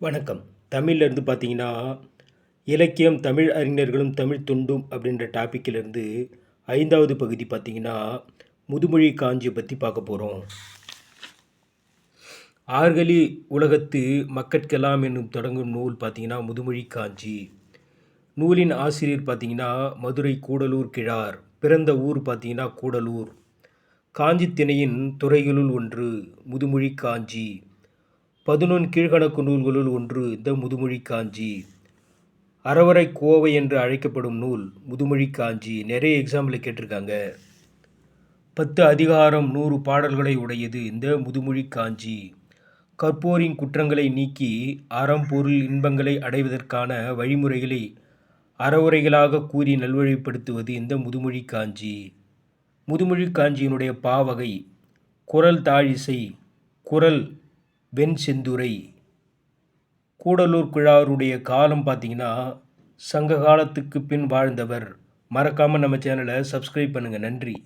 வணக்கம். தமிழ்லேருந்து பார்த்தீங்கன்னா இலக்கியம் தமிழ் அறிஞர்களும் தமிழ் தொண்டும் அப்படின்ற டாப்பிக்கிலேருந்து ஐந்தாவது பகுதி பார்த்தீங்கன்னா முதுமொழி காஞ்சியை பற்றி பார்க்க போகிறோம் ஆர்கலி உலகத்து மக்கட்கெல்லாம் என்னும் தொடங்கும் நூல் பார்த்தீங்கன்னா முதுமொழி காஞ்சி. நூலின் ஆசிரியர் பார்த்தீங்கன்னா மதுரை கூடலூர் கிழார். பிறந்த ஊர் பார்த்தீங்கன்னா கூடலூர். காஞ்சி திணையின் துறைகளுள் ஒன்று முதுமொழி காஞ்சி. பதினொன் கீழ்கணக்கு நூல்களுள் ஒன்று இந்த முதுமொழி காஞ்சி. அறவரை கோவை என்று அழைக்கப்படும் நூல் முதுமொழி காஞ்சி. நிறைய எக்ஸாம்பிள் கேட்டிருக்காங்க. பத்து அதிகாரம் நூறு பாடல்களை உடையது இந்த முதுமொழி காஞ்சி. கற்போரின் குற்றங்களை நீக்கி அறம் பொருள் இன்பங்களை அடைவதற்கான வழிமுறைகளை அறவுரைகளாக கூறி நல்வழிப்படுத்துவது இந்த முதுமொழி காஞ்சி. முதுமொழி காஞ்சியினுடைய பாவகை குரல் தாழிசை குரல் வெண் செந்துரை கூடலூர் கிழாருடைய காலம் பார்த்தீங்கன்னா சங்க காலத்துக்கு பின் வாழ்ந்தவர். மறக்காமல் நம்ம சேனலை சப்ஸ்கிரைப் பண்ணுங்கள் நன்றி.